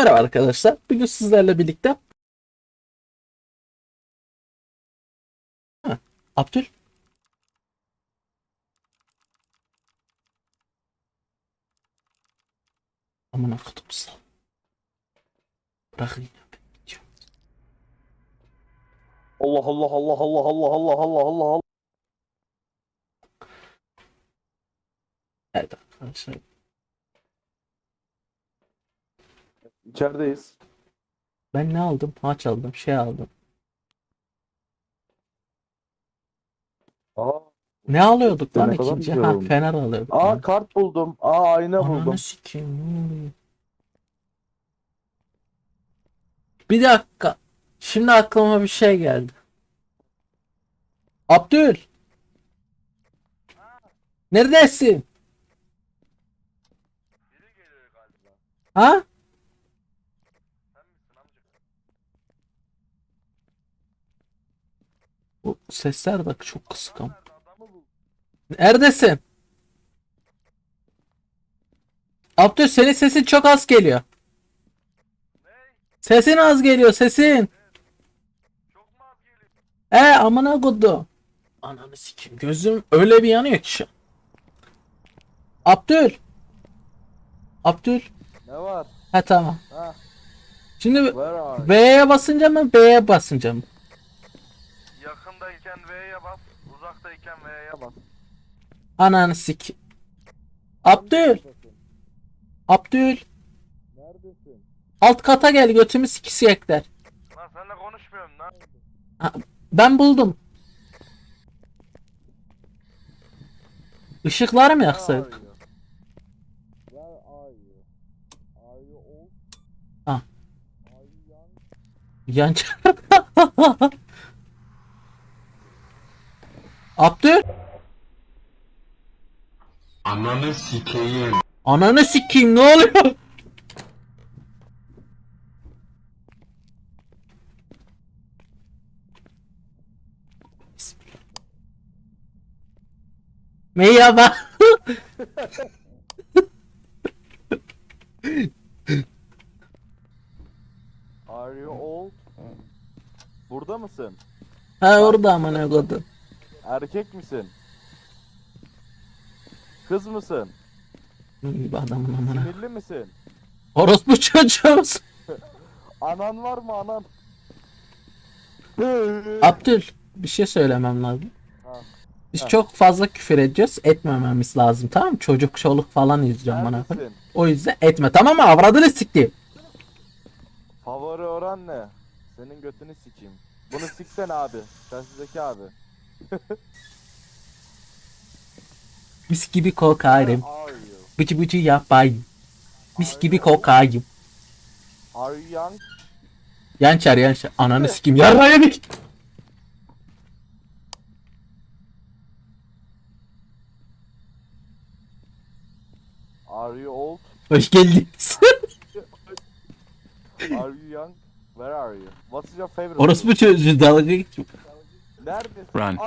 Merhaba arkadaşlar. Bugün sizlerle birlikte Ha, Abdül Aman akıdım size. Bırakın ya. Allah Allah Allah Allah Allah Allah Allah Allah Allah. Evet arkadaşlar. İçerideyiz. Ben ne aldım? Haç aldım. Şey aldım. Aa, Ne alıyorduk Ne lan kadar ikinci? güzel Ha olmuş. fener alıyorduk. aa lan. kart buldum. Aa ayna buldum. Ananı sikeyim. ne oluyor? Bir dakika. Şimdi aklıma bir şey geldi. Abdül. Neredesin? Ha? Bu sesler de çok kısık ama. Neredesin? Abdül senin sesin çok az geliyor. Sesin az geliyor sesin. E amına kodum. Ananı sikeyim gözüm öyle bir yanıyor ki. Abdül. Abdül. Ne var? Ha tamam. Ha, Şimdi? V'ye basınca mı B'ye basınca mı? Bas. Ananı sik. Abdül. Abdül. Neredesin? Alt kata gel götümü sikisiyekler. Lan seninle konuşmuyorum lan. Ben buldum. Işıkları mı Where are yaksaydık? you? Where are you? Are you old? Ha. Are you young? Yan Abdül. Ananı sikeyim. Ananı sikeyim ne oluyor? Merhaba. Are you old? Burada mısın? ha orada amına kodum. Erkek misin? Kız mısın? Bir adamın amına. Sinirli misin? Orospu çocuğumuz. Anan var mı anan? Abdül bir şey söylemem lazım. Ha. Biz Ha. çok fazla küfür ediyoruz. Etmememiz lazım tamam mı? Çocuk çoluk falan izliyorum bana. Neredesin? O yüzden etme tamam mı? Avradını sikti. Favori oran ne? Senin götünü sikeyim. Bunu siksen abi. Sensizdeki abi. Mis gibi kokarım. Bıcı bıcı yapayım. Mis gibi kokayım. Are you young? Yançar yançar. Ananı sikeyim. Yarra yedik. Are you old? Hoş geldiniz. Are you young? Where are you? What is your favorite? Orospu çocuğu dalga geçiyor. Run.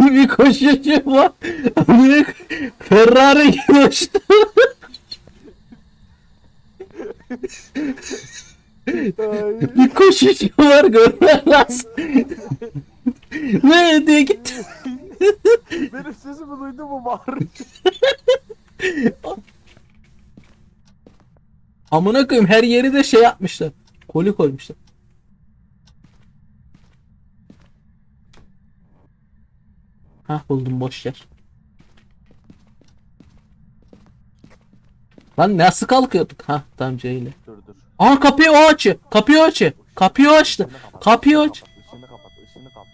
Bir koşuyor lan. Büyük Ferrari koştu. bir koşuyor var görmen lazım. ne diye gitti? Benim sesimi duydu mu bağırıyor. Amına koyayım her yeri de şey yapmışlar. Koli koymuşlar. Hah buldum boş yer. Lan nasıl kalkıyorduk? Ha tamam C ile. Dur dur. Aa kapıyı o açı. Kapıyı o açı. Kapıyı o açtı. Kapıyı aç. kapat, Işığını kapat. Işığını kapat.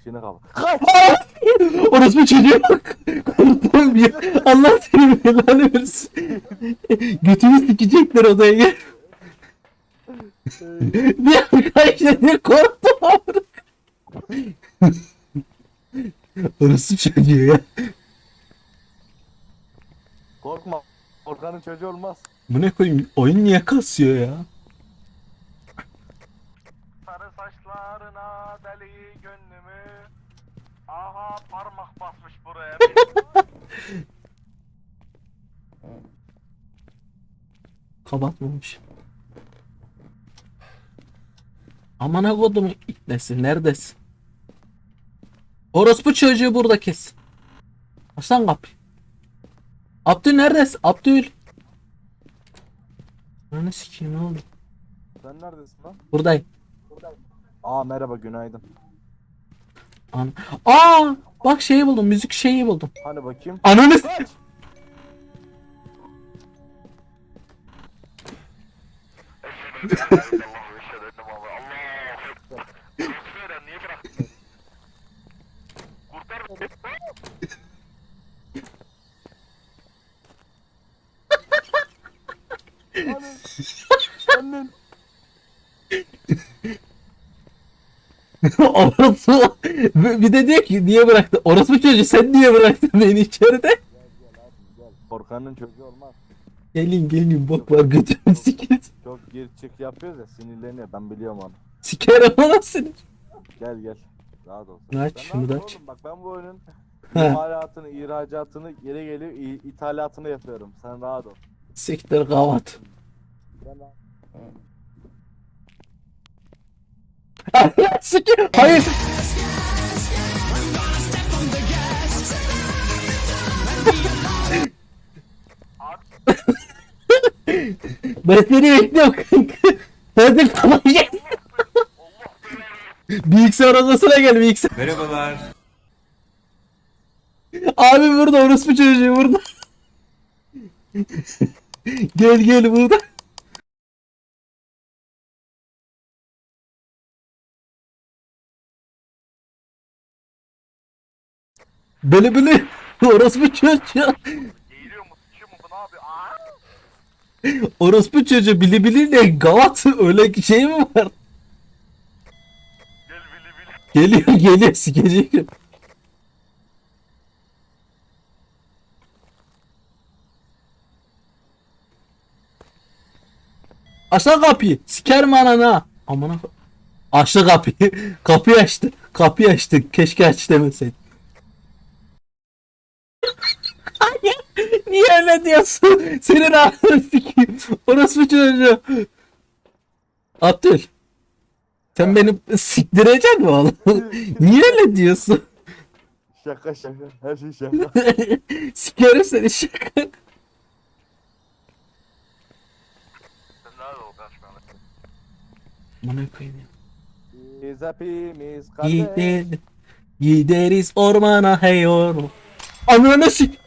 Işığını kapat. Kaç! Orası bir çocuğa bak. Korktum bir. Allah seni belanı versin. Götünü sikecekler odaya gel. bir arkadaşlar diye korktum amına. Orası çocuğu ya. Korkma. Korkanın çocuğu olmaz. Bu ne koyayım? Oyun niye kasıyor ya? Bot basmış buraya. Kapatmamış. Amana kodum itnesi neredesin? Orospu çocuğu burada kes. Açlan kapıyı. Abdül neredesin? Abdül. Lan sikeyim ne oldu? Sen neredesin lan? Buradayım. Buradayım. Aa merhaba günaydın. An Aa! Bak şeyi buldum. Müzik şeyi buldum. Hani bakayım. Ananı s-? Kurtar beni. Annen. Orospu. Bir de diyor ki niye bıraktın? Orospu çocuğu sen niye bıraktın beni içeride? Korkanın çocuğu olmaz. Gelin gelin bok var götürün sikeriz. Çok gir çık yapıyoruz ya sinirleniyor ben biliyorum onu. Sikerim anasını. Gel gel. Rahat ol. Aç, Sen şunu da aç. oğlum, Bak ben bu oyunun imalatını, ihracatını, geri geliyor i- ithalatını yapıyorum. Sen rahat ol. Siktir kavat. Sikir. Hayır. ben seni bekliyorum kanka. Hadi kapatacağız. Bilgisayar odasına gel bilgisayar. Merhabalar. Abi burada orospu çocuğu burada. gel gel burada. Böyle böyle orospu çocuğu. Eğiliyor mu sıçıyor mu bu ne yapıyor? Aa! Orospu çocuğu bili biliyle gavat öyle şey mi var? Gel bili bili. Geliyor geliyor sikecek. Aşağı kapıyı. Sikerim anana. Amına ko- Açtı kapıyı. Kapıyı açtı. Kapıyı açtı. Keşke aç demeseydin. Hayır. Niye öyle diyorsun? Senin ağzını sikeyim. Orospu çocuğu. Abdül. Sen beni siktireceksin mi oğlum? Niye öyle diyorsun? Şaka şaka. Her şey şaka. Sikerim seni şaka. Bana koyayım ya. Biz hepimiz kardeş. Gider, gideriz ormana hey orman. Ananı sik.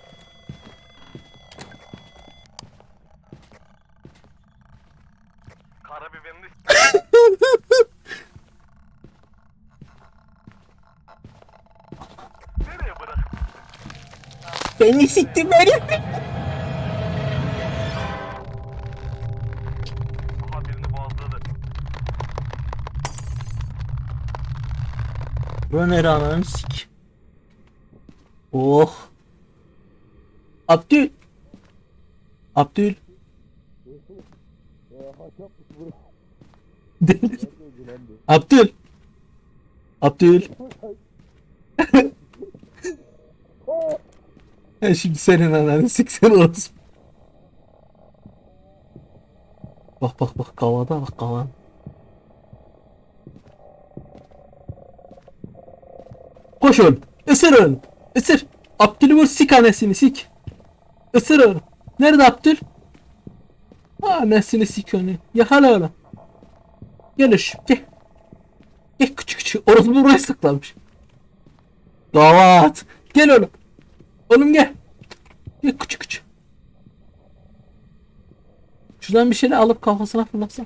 Beni sikti beni. Runner ananı sik. Oh. Abdül. Abdül. Abdül. Abdül. Ya şimdi senin ananı siksen olsun. Bak bak bak kavada bak kavan. Koş oğlum. Isır oğlum. Isır. Abdül'ü vur sik annesini sik. Isır. Nerede Abdül? Ha annesini sik onu. Yakala oğlum. Gel şu gel. Gel küçük küçük. Orası buraya saklamış. Gavat. Gel oğlum. Oğlum gel. Gel küçük küçük. Şuradan bir şeyler alıp kafasına fırlatsam.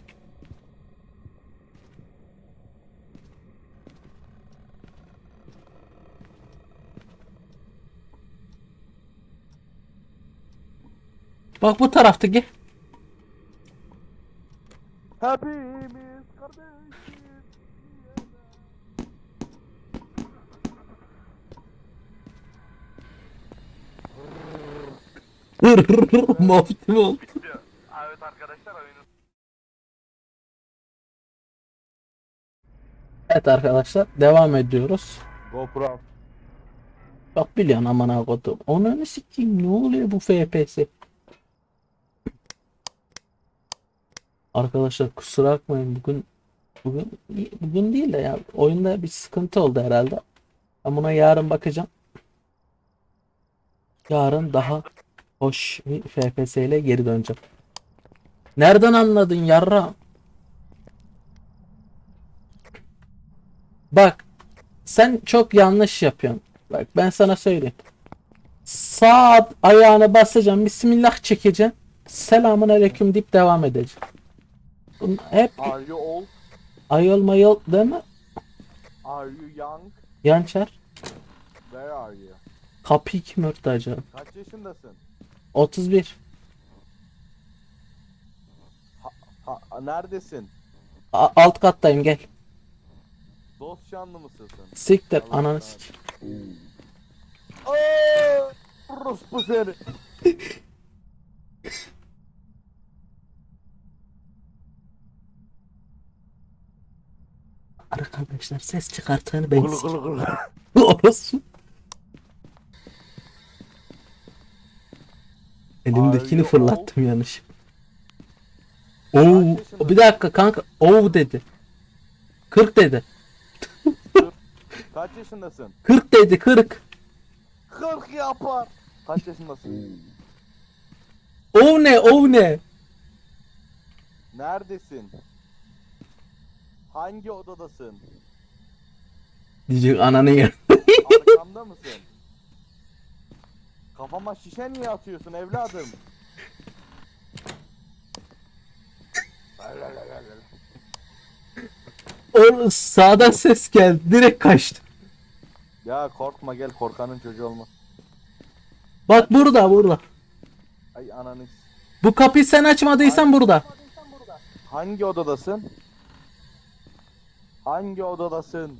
Bak bu tarafta Muhabbetim oldu. Evet arkadaşlar oyunun Evet arkadaşlar devam ediyoruz. GoPro. Bak biliyorsun aman kodum. Onu ne sikeyim ne oluyor bu FPS? Arkadaşlar kusura bakmayın bugün bugün bugün değil de ya oyunda bir sıkıntı oldu herhalde. Ben buna yarın bakacağım. Yarın daha hoş FPS ile geri döneceğim. Nereden anladın yarra? Bak sen çok yanlış yapıyorsun. Bak ben sana söyleyeyim. Sağ ayağını basacağım. Bismillah çekeceğim. Selamun aleyküm deyip devam edeceğim. Bunun hep Are you old? ayol mayol değil mi? Are you young? Yançar. Where are you? Kapıyı kim örttü acaba? Kaç yaşındasın? 31. Ha, neredesin? A- alt kattayım gel. Dost canlı mısın sen? Siktir Allah ananı sik. Rus bu seni. Arkadaşlar ses çıkartığını ben gulu. Orası. Elimdekini Are you fırlattım yanlış. Oo, yaşındasın? bir dakika kanka. Oo dedi. 40 dedi. Kaç yaşındasın? 40 dedi 40. 40 yapar. Kaç yaşındasın? O ne o ne? Neredesin? Hangi odadasın? Diyecek ananı yer. Arkamda mısın? Kafama şişe niye atıyorsun evladım? O sağdan ses geldi. Direkt kaçtı. Ya korkma gel korkanın çocuğu olmaz. Bak burada burada. Ay ananı. Bu kapıyı sen açmadıysan burada. Hangi odadasın? Hangi odadasın?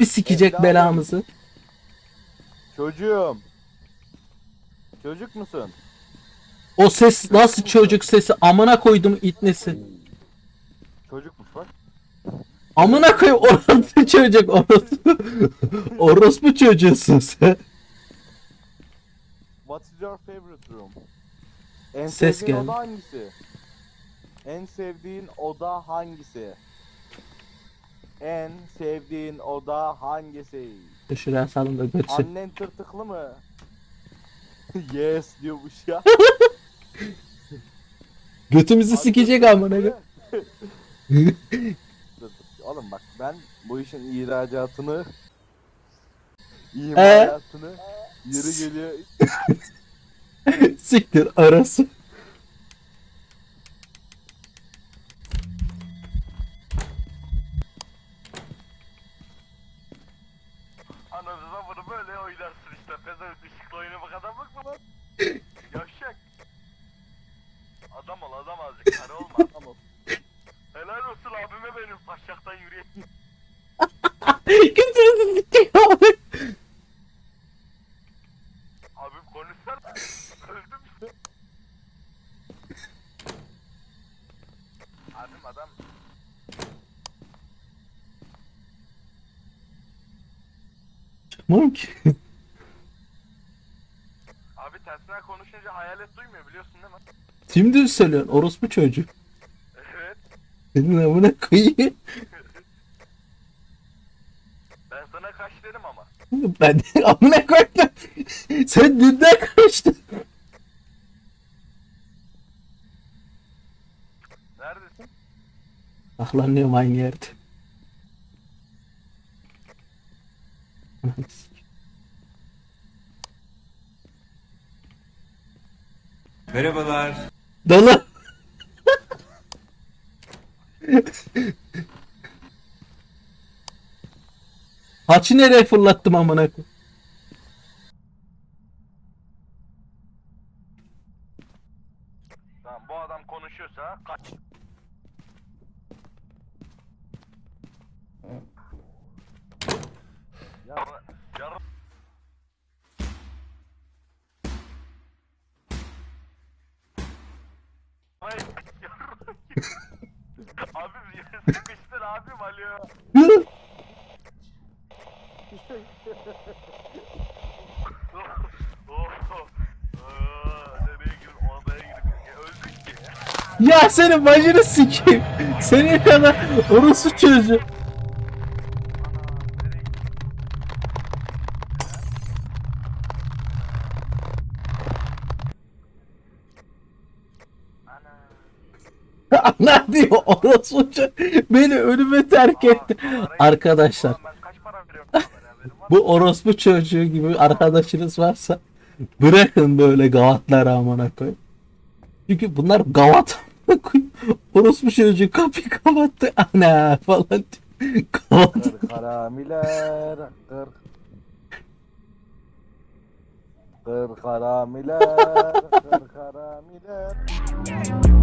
Bir sikecek Evladım. belamızı. Çocuğum. Çocuk musun? O ses nasıl çocuk sesi amına koydum itnesi. Çocukmuş bak. Amına koy orospu çocuk orospu. orospu çocuğusun sen. What is your favorite room? En Ses sevdiğin geldi. oda hangisi? En sevdiğin oda hangisi? En sevdiğin oda hangisi? Şuraya salın da götürsün. Annen tırtıklı mı? yes diyormuş ya. Götümüzü sikecek amına koy. Dur, dur. Oğlum bak ben bu işin ihracatını imalatını yeri geliyor Siktir arası. Ananıza bunu böyle oynarsın işte. Pezevenk ışıklı oyuna bak adam bak mı lan? Yavşak. Adam olma. Helal olsun abime benim taşaktan yürüyen. Sikecek amına. Abim konuşsana. Öldüm. Abim adam. Çıkmam ki. Abi tersine konuşunca hayalet duymuyor biliyorsun değil mi? Şimdi söylüyorsun orospu çocuk. Evet. Senin amına koyayım. Ben sana kaç dedim ama. Ben de amına koydum. Sen dünden kaçtın. Neredesin? Saklanıyorum aynı yerde. Merhabalar. Dolu. Haçı nereye fırlattım amına koyayım? Tamam bu adam konuşuyorsa kaç. Ya yarın Vay, yarın- Abim sıkıştır abim alo. Ya senin bacını sikeyim. Senin kadar orası çocuğu. Ana diyor orası çocuğu. Beni ölüme terk etti. Arkadaşlar bu orospu çocuğu gibi arkadaşınız varsa bırakın böyle gavatları amına koyayım. Çünkü bunlar gavat. Orospu çocuğu kapıyı kapattı ana falan. Kırk haramiler. Kırk. Kırk haramiler. Kırk haramiler.